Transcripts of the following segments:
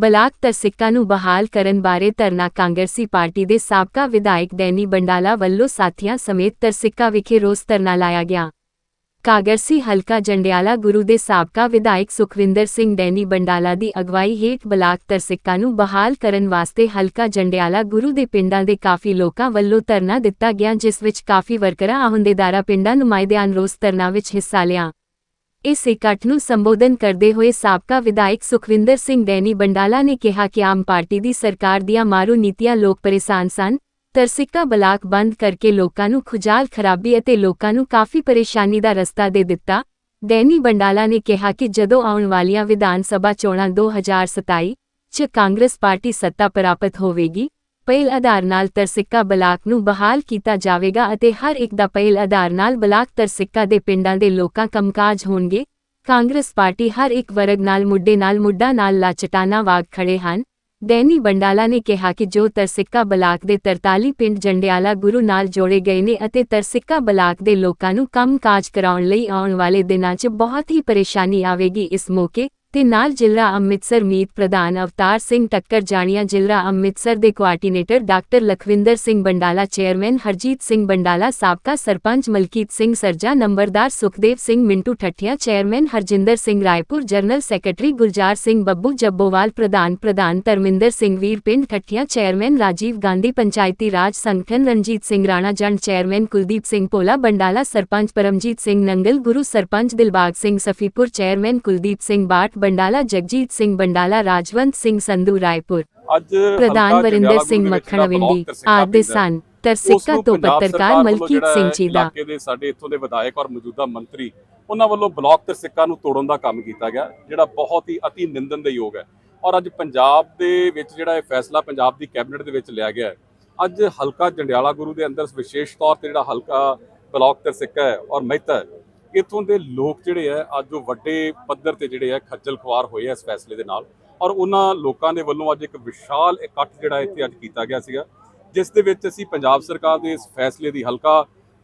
Block Tarsikka ਨੂੰ ਬਹਾਲ ਕਰਨ ਬਾਰੇ ਧਰਨਾ ਕਾਂਗਰਸੀ ਪਾਰਟੀ ਦੇ ਸਾਬਕਾ ਵਿਧਾਇਕ ਡੈਨੀ ਬੰਡਾਲਾ ਵੱਲੋਂ ਸਾਥੀਆਂ ਸਮੇਤ ਤਰਸਿੱਕਾ ਵਿਖੇ ਰੋਸ ਧਰਨਾ ਲਾਇਆ ਗਿਆ। ਕਾਂਗਰਸੀ ਹਲਕਾ ਜੰਡਿਆਲਾ ਗੁਰੂ ਦੇ ਸਾਬਕਾ ਵਿਧਾਇਕ ਸੁਖਵਿੰਦਰ ਸਿੰਘ ਡੈਨੀ ਬੰਡਾਲਾ ਦੀ ਅਗਵਾਈ ਹੇਠ ਬਲਾਕ ਤਰਸਿੱਕਾ ਨੂੰ ਬਹਾਲ ਕਰਨ ਵਾਸਤੇ ਹਲਕਾ ਜੰਡਿਆਲਾ ਗੁਰੂ ਦੇ ਪਿੰਡਾਂ ਦੇ ਕਾਫੀ ਲੋਕਾਂ ਵੱਲੋਂ ਧਰਨਾ ਦਿੱਤਾ ਗਿਆ, ਜਿਸ ਵਿੱਚ ਕਾਫੀ ਵਰਕਰਾਂ, ਆਹੁੰਦੇਦਾਰਾ, ਪਿੰਡਾਂ ਨੁਮਾਇੰਦਿਆਂ ਨੇ ਰੋਸ ਧਰਨਾ ਵਿੱਚ ਹਿੱਸਾ ਲਿਆ। ਇਸ ਇਕੱਠ ਨੂੰ ਸੰਬੋਧਨ ਕਰਦੇ ਹੋਏ ਸਾਬਕਾ ਵਿਧਾਇਕ ਸੁਖਵਿੰਦਰ ਸਿੰਘ ਡੈਨੀ ਬੰਡਾਲਾ ਨੇ ਕਿਹਾ ਕਿ ਆਮ ਪਾਰਟੀ ਦੀ ਸਰਕਾਰ ਦੀਆਂ ਮਾਰੂ ਨੀਤੀਆਂ ਲੋਕ ਪਰੇਸ਼ਾਨ ਸਨ, ਤਰਸਿੱਕਾ ਬਲਾਕ ਬੰਦ ਕਰਕੇ ਲੋਕਾਂ ਨੂੰ ਖੁਜਾਲ ਖਰਾਬੀ ਅਤੇ ਲੋਕਾਂ ਨੂੰ ਕਾਫੀ ਪਰੇਸ਼ਾਨੀ ਦਾ ਰਸਤਾ ਦੇ ਦਿੱਤਾ। ਡੈਨੀ ਬੰਡਾਲਾ ਨੇ ਕਿਹਾ ਕਿ ਜਦੋਂ ਆਉਣ ਵਾਲੀਆਂ ਵਿਧਾਨ ਸਭਾ ਚੋਣਾਂ 2027 ਚ ਕਾਂਗਰਸ ਪਾਰਟੀ ਸੱਤਾ ਪ੍ਰਾਪਤ ਹੋਵੇਗੀ ਪਹਿਲ ਆਧਾਰ ਨਾਲ ਤਰਸਿੱਕਾ ਬਲਾਕ ਨੂੰ ਬਹਾਲ ਕੀਤਾ ਜਾਵੇਗਾ ਅਤੇ ਹਰ ਇੱਕ ਦਾ ਪਹਿਲ ਆਧਾਰ ਨਾਲ ਬਲਾਕ ਤਰਸਿੱਕਾ ਦੇ ਪਿੰਡਾਂ ਦੇ ਲੋਕਾਂ ਕੰਮਕਾਜ ਹੋਣਗੇ। ਕਾਂਗਰਸ ਪਾਰਟੀ ਹਰ ਇੱਕ ਵਰਗ ਨਾਲ ਮੁੱਢੇ ਨਾਲ ਮੁੱਢਾ ਨਾਲ ਲਾਚਟਾਨਾ ਵਾਗ ਖੜੇ ਹਨ। ਡੈਨੀ ਬੰਡਾਲਾ ਨੇ ਕਿਹਾ ਕਿ ਜੋ ਤਰਸਿੱਕਾ ਬਲਾਕ ਦੇ 43 ਪਿੰਡ ਜੰਡਿਆਲਾ ਗੁਰੂ ਨਾਲ ਜੋੜੇ ਗਏ ਨੇ ਅਤੇ ਤਰਸਿੱਕਾ ਬਲਾਕ ਦੇ ਲੋਕਾਂ ਨੂੰ ਕੰਮਕਾਜ ਕਰਾਉਣ ਲਈ ਆਉਣ ਵਾਲੇ ਦਿਨਾਂ 'ਚ ਬਹੁਤ ਹੀ ਪਰੇਸ਼ਾਨੀ ਆਵੇਗੀ। ਇਸ ਮੌਕੇ ਤੇ ਨਾਲ ਜ਼ਿਲ੍ਹਾ ਅੰਮ੍ਰਿਤਸਰ ਮੀਤ ਪ੍ਰਧਾਨ ਅਵਤਾਰ ਸਿੰਘ ਟੱਕਰ ਜਾਣੀਆਂ ਜ਼ਿਲ੍ਹਾ ਅੰਮ੍ਰਿਤਸਰ ਦੇ coordinator doctor Lakhwinder Singh Bandala chairman Harjit Singh Bandala ਸਾਬਕਾ ਸਰਪੰਚ ਮਲਕੀਤ ਸਿੰਘ ਸਰਜਾ ਨੰਬਰਦਾਰ Sukhdev Singh Mintu Thathian chairman Harjinder Singh Raipur general secretary Gulzar Singh Babbu Jabbowal ਪ੍ਰਧਾਨ ਪ੍ਰਧਾਨ ਧਰਮਿੰਦਰ ਸਿੰਘ ਵੀਰ ਪਿੰਡ ਠੱਠੀਆਂ ਚੇਅਰਮੈਨ ਰਾਜੀਵ ਗਾਂਧੀ ਪੰਚਾਇਤੀ ਰਾਜ ਸੰਗਠਨ ਰਣਜੀਤ ਸਿੰਘ ਰਾਣਾ ਜੰਡ ਚੇਅਰਮੈਨ ਕੁਲਦੀਪ ਸਿੰਘ ਪੋਲਾ ਬੰਡਾਲਾ ਸਰਪੰਚ ਪਰਮਜੀਤ ਸਿੰਘ ਨੰਗਲ ਗੁਰੂ ਸਰਪੰਚ ਦਿਲਬਾਗ ਸਿੰਘ ਸਫੀਪੁਰ ਚੇਅਰਮੈਨ ਕੁਲਦੀਪ ਸਿੰਘ ਬਾਟ ਬੰਡਾਲਾ ਜਗਜੀਤ ਸਿੰਘ ਬੰਡਾਲਾ ਰਾਜਵੰਤ ਸਿੰਘ ਸੰਧੂ ਰਾਏਪੁਰ। ਅੱਜ ਪ੍ਰਧਾਨ ਵਰਿੰਦਰ ਸਿੰਘ ਮੱਖਣ ਵਿੰਡੀ ਆਦਿ ਸਨ। ਤਰਸਿੱਕਾ ਤੋਂ ਪੱਤਰਕਾਰ ਮਲਕੀਤ ਸਿੰਘ ਜੀ ਦਾ। ਇਲਾਕੇ ਦੇ ਸਾਡੇ ਇੱਥੋਂ ਦੇ ਵਿਧਾਇਕ ਔਰ ਮੌਜੂਦਾ ਮੰਤਰੀ ਉਹਨਾਂ ਵੱਲੋਂ ਬਲਾਕ ਤਰਸਿੱਕਾ ਨੂੰ ਤੋੜਨ ਦਾ ਕੰਮ ਕੀਤਾ ਗਿਆ ਜਿਹੜਾ ਬਹੁਤ ਹੀ ਅਤੀ ਨਿੰਦਨ ਦੇ ਯੋਗ ਹੈ। ਔਰ ਅੱਜ ਪੰਜਾਬ ਦੇ ਵਿੱਚ ਜਿਹੜਾ ਇਹ ਫੈਸਲਾ ਪੰਜਾਬ ਦੀ ਕੈਬਨਿਟ ਦੇ ਵਿੱਚ ਲਿਆ ਗਿਆ ਹੈ। ਅੱਜ ਹਲਕਾ ਜੰਡਿਆਲਾ ਗੁਰੂ ਦੇ ਅੰਦਰ ਵਿਸ਼ੇਸ਼ ਤੌਰ ਤੇ ਜਿਹੜਾ ਹਲਕਾ ਬਲਾਕ ਤਰਸਿੱਕਾ ਹੈ ਔਰ ਮਹਿਤਾ ਹੈ ਇੱਥੋਂ ਦੇ ਲੋਕ ਜਿਹੜੇ ਆ, ਅੱਜ ਉਹ ਵੱਡੇ ਪੱਧਰ ਤੇ ਜਿਹੜੇ ਆ, ਖੱਜਲ ਖੁਆਰ ਹੋਏ ਆ ਇਸ ਫੈਸਲੇ ਦੇ ਨਾਲ। ਔਰ ਉਹਨਾਂ ਲੋਕਾਂ ਦੇ ਵੱਲੋਂ ਅੱਜ ਇੱਕ ਵਿਸ਼ਾਲ ਇਕੱਠ ਜਿਹੜਾ ਇੱਥੇ ਅੱਜ ਕੀਤਾ ਗਿਆ ਸੀਗਾ, ਜਿਸ ਦੇ ਵਿੱਚ ਅਸੀਂ ਪੰਜਾਬ ਸਰਕਾਰ ਦੇ ਇਸ ਫੈਸਲੇ ਦੀ ਹਲਕਾ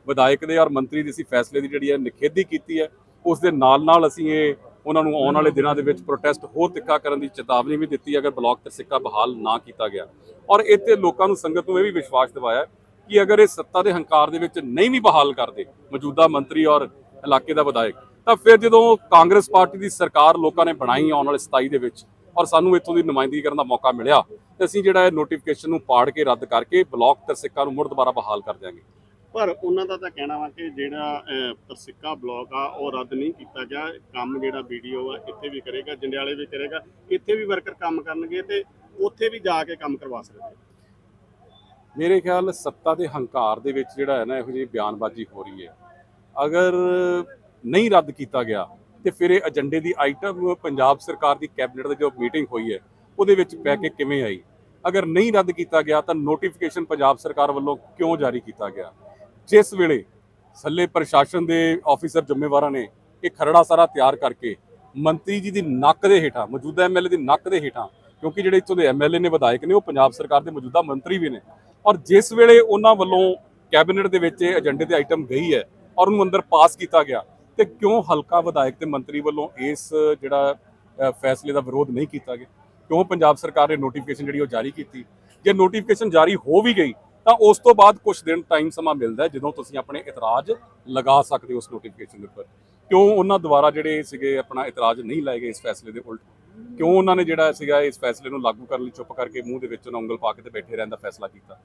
ਵਿਧਾਇਕ ਦੇ ਔਰ ਮੰਤਰੀ ਦੀ ਅਸੀਂ ਫੈਸਲੇ ਦੀ ਜਿਹੜੀ ਹੈ ਨਿਖੇਧੀ ਕੀਤੀ ਹੈ ਉਸ ਦੇ ਨਾਲ ਨਾਲ ਅਸੀਂ ਇਹ ਉਹਨਾਂ ਨੂੰ ਆਉਣ ਵਾਲੇ ਦਿਨਾਂ ਦੇ ਵਿੱਚ ਪ੍ਰੋਟੈਸਟ ਹੋਰ ਤਿੱਖਾ ਕਰਨ ਦੀ ਚੇਤਾਵਨੀ ਵੀ ਦਿੱਤੀ ਅਗਰ ਬਲਾਕ ਤੇ ਸਿੱਕਾ ਬਹਾਲ ਨਾ ਕੀਤਾ ਗਿਆ। ਔਰ ਇੱਥੇ ਲੋਕਾਂ ਨੂੰ ਸੰਗਤ ਨੂੰ ਇਹ ਵੀ ਵਿਸ਼ਵਾਸ ਦਿਵਾਇਆ ਕਿ ਅਗਰ ਇਹ ਸੱਤਾ ਦੇ ਹੰਕਾਰ ਦੇ ਵਿੱਚ ਨਹੀਂ ਵੀ ਬਹਾਲ ਕਰਦੇ, ਮੌਜੂਦਾ ਮੰਤਰੀ ਔਰ ਇਲਾਕੇ ਦਾ ਵਿਧਾਇਕ। ਤਾਂ ਫਿਰ ਜਦੋਂ ਕਾਂਗਰਸ ਪਾਰਟੀ ਦੀ ਸਰਕਾਰ ਲੋਕਾਂ ਨੇ ਬਣਾਈ ਆਉਣ ਵਾਲੇ 27 ਦੇ ਵਿੱਚ ਔਰ ਸਾਨੂੰ ਇੱਥੋਂ ਦੀ ਨੁਮਾਇੰਦਗੀ ਕਰਨ ਦਾ ਮੌਕਾ ਮਿਲਿਆ ਤੇ ਅਸੀਂ ਜਿਹੜਾ ਇਹ ਨੋਟੀਫਿਕੇਸ਼ਨ ਨੂੰ ਪਾੜ ਕੇ ਰੱਦ ਕਰਕੇ ਬਲਾਕ ਤਰਸਿੱਕਾ ਨੂੰ ਮੁੜ ਦੁਬਾਰਾ ਬਹਾਲ ਕਰ ਦਿਆਂਗੇ। ਪਰ ਉਹਨਾਂ ਦਾ ਤਾਂ ਕਹਿਣਾ ਵਾ ਕਿ ਜਿਹੜਾ ਤਰਸਿੱਕਾ ਬਲਾਕ ਆ ਉਹ ਰੱਦ ਨਹੀਂ ਕੀਤਾ ਗਿਆ। ਕੰਮ ਜਿਹੜਾ ਵੀਡੀਓ ਆ ਇੱਥੇ ਵੀ ਕਰੇਗਾ ਜੰਡਿਆਲੇ ਵੀ ਕਰੇਗਾ ਇੱਥੇ ਵੀ ਵਰਕਰ ਕੰਮ ਕਰਨਗੇ ਤੇ ਉੱਥੇ ਵੀ ਜਾ ਕੇ ਕੰਮ ਕਰਵਾ ਸਕਦੇ। ਮੇਰੇ ਖਿਆਲ ਸੱਤਾ ਦੇ ਹੰਕਾਰ ਦੇ ਵਿੱਚ ਜਿਹੜਾ ਹੈ ਨਾ ਇਹੋ ਜਿਹੀ ਬਿਆਨਬਾਜ਼ੀ ਹੋ ਰਹੀ ਹੈ। ਅਗਰ ਨਹੀਂ ਰੱਦ ਕੀਤਾ ਗਿਆ ਤੇ ਫਿਰ ਇਹ ਏਜੰਡੇ ਦੀ ਆਈਟਮ ਪੰਜਾਬ ਸਰਕਾਰ ਦੀ ਕੈਬਨਿਟ ਦੇ ਜੋ ਮੀਟਿੰਗ ਹੋਈ ਹੈ, ਉਹਦੇ ਵਿੱਚ ਪੈ ਕੇ ਕਿਵੇਂ ਆਈ? ਅਗਰ ਨਹੀਂ ਰੱਦ ਕੀਤਾ ਗਿਆ ਤਾਂ ਨੋਟੀਫਿਕੇਸ਼ਨ ਪੰਜਾਬ ਸਰਕਾਰ ਵੱਲੋਂ ਕਿਉਂ ਜਾਰੀ ਕੀਤਾ ਗਿਆ? ਜਿਸ ਵੇਲੇ ਥੱਲੇ ਪ੍ਰਸ਼ਾਸਨ ਦੇ ਆਫੀਸਰ ਜ਼ਿੰਮੇਵਾਰਾਂ ਨੇ ਇਹ ਖਰੜਾ ਸਾਰਾ ਤਿਆਰ ਕਰਕੇ ਮੰਤਰੀ ਜੀ ਦੀ ਨੱਕ ਦੇ ਹੇਠਾਂ, ਮੌਜੂਦਾ ਐਮਐਲਏ ਦੀ ਨੱਕ ਦੇ ਹੇਠਾਂ, ਕਿਉਂਕਿ ਜਿਹੜੇ ਇੱਥੋਂ ਦੇ ਐਮਐਲਏ ਨੇ ਵਿਧਾਇਕ ਨੇ, ਉਹ ਪੰਜਾਬ ਸਰਕਾਰ ਦੇ ਮੌਜੂਦਾ ਮੰਤਰੀ ਵੀ ਨੇ। ਔਰ ਜਿਸ ਵੇਲੇ ਉਹਨਾਂ ਵੱਲੋਂ ਕੈਬਨਿਟ ਦੇ ਵਿੱਚ ਇਹ ਏਜੰਡੇ ਦੀ ਆਈਟਮ ਗਈ ਹੈ ਔਰ ਉਹਨੂੰ ਅੰਦਰ ਪਾਸ ਕੀਤਾ ਗਿਆ। ਤੇ ਕਿਉਂ ਹਲਕਾ ਵਿਧਾਇਕ ਤੇ ਮੰਤਰੀ ਵੱਲੋਂ ਇਸ ਜਿਹੜਾ ਫੈਸਲੇ ਦਾ ਵਿਰੋਧ ਨਹੀਂ ਕੀਤਾ ਗਿਆ? ਕਿਉਂ ਪੰਜਾਬ ਸਰਕਾਰ ਨੇ ਨੋਟੀਫਿਕੇਸ਼ਨ ਜਿਹੜੀ ਉਹ ਜਾਰੀ ਕੀਤੀ? ਜੇ ਨੋਟੀਫਿਕੇਸ਼ਨ ਜਾਰੀ ਹੋ ਵੀ ਗਈ, ਤਾਂ ਉਸ ਤੋਂ ਬਾਅਦ ਕੁਝ ਦਿਨ ਟਾਈਮ ਸਮਾਂ ਮਿਲਦਾ ਜਦੋਂ ਤੁਸੀਂ ਆਪਣੇ ਇਤਰਾਜ਼ ਲਗਾ ਸਕਦੇ ਹੋ ਉਸ ਨੋਟੀਫਿਕੇਸ਼ਨ ਦੇ ਉੱਪਰ। ਕਿਉਂ ਉਹਨਾਂ ਦੁਆਰਾ ਜਿਹੜੇ ਸੀਗੇ ਆਪਣਾ ਇਤਰਾਜ਼ ਨਹੀਂ ਲਾਏ ਗਏ ਇਸ ਫੈਸਲੇ ਦੇ ਉਲਟ? ਕਿਉਂ ਉਹਨਾਂ ਨੇ ਜਿਹੜਾ ਸੀਗਾ ਇਸ ਫੈਸਲੇ ਨੂੰ ਲਾਗੂ ਕਰਨ ਲਈ ਚੁੱਪ ਕਰਕੇ ਮੂੰਹ ਦੇ ਵਿੱਚ ਉਹਨਾਂ ਉਂਗਲ ਪਾ ਕੇ ਤੇ ਬੈਠੇ ਰਹਿਣ ਦਾ ਫੈਸਲਾ ਕੀਤਾ?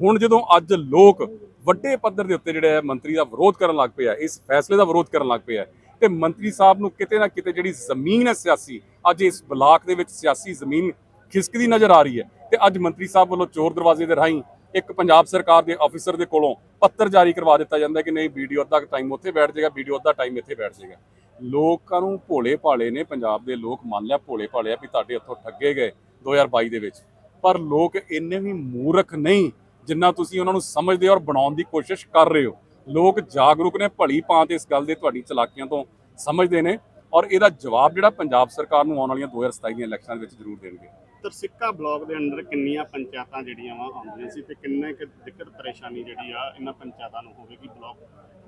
ਹੁਣ ਜਦੋਂ ਅੱਜ ਲੋਕ ਵੱਡੇ ਪੱਧਰ ਦੇ ਉੱਤੇ ਜਿਹੜੇ ਹੈ ਮੰਤਰੀ ਦਾ ਵਿਰੋਧ ਕਰਨ ਲੱਗ ਪਏ ਆ, ਇਸ ਫੈਸਲੇ ਦਾ ਵਿਰੋਧ ਕਰਨ ਲੱਗ ਪਏ ਆ, ਤੇ ਮੰਤਰੀ ਸਾਹਿਬ ਨੂੰ ਕਿਤੇ ਨਾ ਕਿਤੇ ਜਿਹੜੀ ਜ਼ਮੀਨ ਹੈ ਸਿਆਸੀ, ਅੱਜ ਇਸ ਬਲਾਕ ਦੇ ਵਿੱਚ ਸਿਆਸੀ ਜ਼ਮੀਨ ਖਿਸਕਦੀ ਨਜ਼ਰ ਆ ਰਹੀ ਹੈ ਤੇ ਅੱਜ ਮੰਤਰੀ ਸਾਹਿਬ ਵੱਲੋਂ ਚੋਰ ਦਰਵਾਜ਼ੇ ਦੇ ਰਾਹੀਂ ਇੱਕ ਪੰਜਾਬ ਸਰਕਾਰ ਦੇ ਆਫੀਸਰ ਦੇ ਕੋਲੋਂ ਪੱਤਰ ਜਾਰੀ ਕਰਵਾ ਦਿੱਤਾ ਜਾਂਦਾ ਕਿ ਨਹੀਂ, ਵੀਡੀਓ ਅੱਧਾ ਟਾਈਮ ਉੱਥੇ ਬੈਠ ਜਾਏਗਾ, ਵੀਡੀਓ ਅੱਧਾ ਟਾਈਮ ਇੱਥੇ ਬੈਠ ਜਾਏਗਾ। ਲੋਕਾਂ ਨੂੰ ਭੋਲੇ ਭਾਲੇ ਨੇ, ਪੰਜਾਬ ਦੇ ਲੋਕ ਮੰਨ ਲਿਆ, ਭੋਲੇ ਭਾਲੇ ਆ ਵੀ ਤੁਹਾਡੇ ਉੱਥੋਂ ਠੱਗੇ ਗਏ 2022 ਦੇ ਵਿੱਚ। ਪਰ ਲੋਕ ਇੰਨੇ ਵੀ ਮੂਰਖ ਨਹੀਂ ਜਿੰਨਾ ਤੁਸੀਂ ਉਹਨਾਂ ਨੂੰ ਸਮਝਦੇ ਔਰ ਬਣਾਉਣ ਦੀ ਕੋਸ਼ਿਸ਼ ਕਰ ਰਹੇ ਹੋ। ਲੋਕ ਜਾਗਰੂਕ ਨੇ, ਭਲੀ ਭਾਂਤ ਇਸ ਗੱਲ ਦੇ ਤੁਹਾਡੀ ਚਲਾਕੀਆਂ ਤੋਂ ਸਮਝਦੇ ਨੇ ਔਰ ਇਹਦਾ ਜਵਾਬ ਜਿਹੜਾ ਪੰਜਾਬ ਸਰਕਾਰ ਨੂੰ ਆਉਣ ਵਾਲੀਆਂ 2027 ਦੀਆਂ ਇਲੈਕਸ਼ਨਾਂ ਦੇ ਵਿੱਚ ਜ਼ਰੂਰ ਦੇਣਗੇ। ਤਰਸਿੱਕਾ ਬਲਾਕ ਦੇ ਅੰਦਰ ਕਿੰਨੀਆਂ ਪੰਚਾਇਤਾਂ ਜਿਹੜੀਆਂ ਵਾ ਆਉਂਦੀਆਂ ਸੀ ਤੇ ਕਿੰਨੇ ਕੁ ਦਿੱਕਤ ਪਰੇਸ਼ਾਨੀ ਜਿਹੜੀ ਆ ਇਹਨਾਂ ਪੰਚਾਇਤਾਂ ਨੂੰ ਹੋਵੇਗੀ ਬਲਾਕ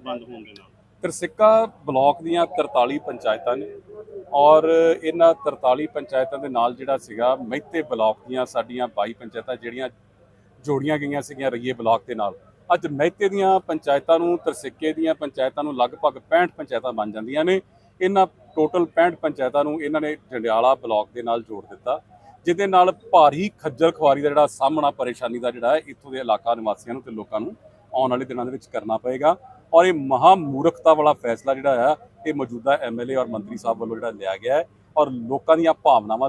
ਬੰਦ ਹੋਣ ਦੇ ਨਾਲ? ਤਰਸਿੱਕਾ ਬਲਾਕ ਦੀਆਂ 43 ਪੰਚਾਇਤਾਂ ਨੇ ਔਰ ਇਹਨਾਂ 43 ਪੰਚਾਇਤਾਂ ਦੇ ਨਾਲ ਜਿਹੜਾ ਸੀਗਾ ਮਹਿਤੇ ਬਲਾਕ ਦੀਆਂ ਸਾਡੀਆਂ 22 ਪੰਚਾਇਤਾਂ ਜਿਹੜੀਆਂ ਜੋੜੀਆਂ ਗਈਆਂ ਸੀਗੀਆਂ ਰਈਏ ਬਲਾਕ ਦੇ ਨਾਲ। ਅੱਜ ਮਹਿਤੇ ਦੀਆਂ ਪੰਚਾਇਤਾਂ ਨੂੰ, ਤਰਸਿੱਕੇ ਦੀਆਂ ਪੰਚਾਇਤਾਂ ਨੂੰ ਲਗਭਗ 65 ਪੰਚਾਇਤਾਂ ਬਣ ਜਾਂਦੀਆਂ ਨੇ। ਇਹਨਾਂ ਟੋਟਲ 65 ਪੰਚਾਇਤਾਂ ਨੂੰ ਇਹਨਾਂ ਨੇ ਜੰਡਿਆਲਾ ਬਲਾਕ ਦੇ ਨਾਲ ਜੋੜ ਦਿੱਤਾ। ਜਿਹਦੇ ਨਾਲ ਭਾਰੀ ਖੱਜਲ ਖੁਆਰੀ ਦਾ ਜਿਹੜਾ ਸਾਹਮਣਾ, ਪਰੇਸ਼ਾਨੀ ਦਾ ਜਿਹੜਾ ਹੈ ਇੱਥੋਂ ਦੇ ਇਲਾਕਾ ਨਿਵਾਸੀਆਂ ਨੂੰ ਤੇ ਲੋਕਾਂ ਨੂੰ ਆਉਣ ਵਾਲੇ ਦਿਨਾਂ ਦੇ ਵਿੱਚ ਕਰਨਾ ਪਏਗਾ। ਔਰ ਇਹ ਮਹਾ ਮੂਰਖਤਾ ਵਾਲਾ ਫੈਸਲਾ ਜਿਹੜਾ ਹੈ, ਇਹ ਮੌਜੂਦਾ ਐਮਐਲਏ ਔਰ ਮੰਤਰੀ ਸਾਹਿਬ ਵੱਲੋਂ ਜਿਹੜਾ ਲਿਆ ਗਿਆ ਹੈ। ਔਰ ਲੋਕਾਂ ਦੀਆਂ ਭਾਵਨਾਵਾਂ ਦੇ